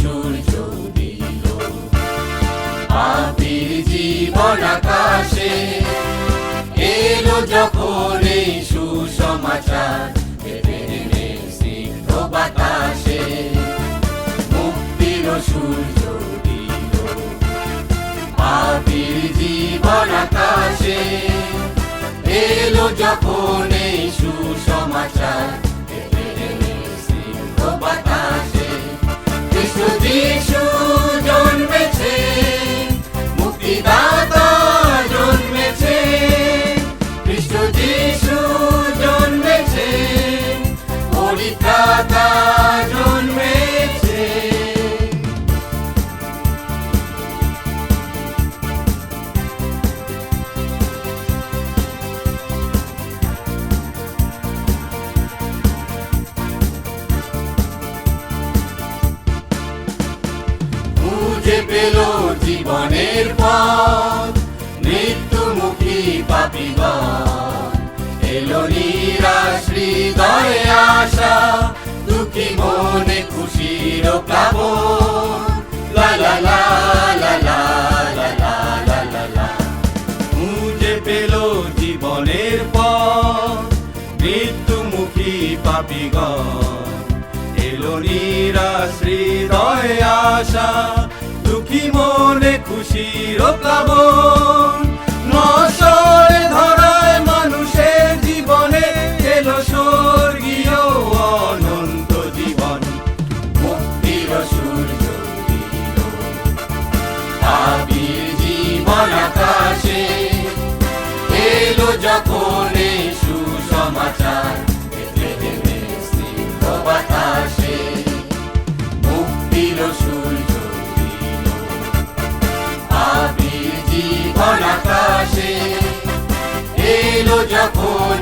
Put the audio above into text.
সূর্য দিল পাপির জীবন আকাশে এলো যখন এই সুসমাচার। বাতাসে মুক্তির সূর্য দিল পাপির জীবন আকাশে এলো যখন এই সুসমাচার। খুঁজে পেল জীবনের পথ মৃত্যুমুখী পাপিগণ এলো নিরাশ হৃদয়ে আশা দুঃখী মনে খুশির প্লাবন লা লা লা লা লা লা লা লা লা লা খুঁজে পেল জীবনের পথ মৃত্যুমুখী পাপিগণ এলো নিরাশ হৃদয়ে আশা মনে খুশির প্লাবন নশয় ধরায় মানুষের জীবনে এলো স্বর্গীয় অনন্ত জীবন। মুক্তির সূর্য পাপির জীবন আকাশে এলো যখন সুসমাচার আসে এলো যখন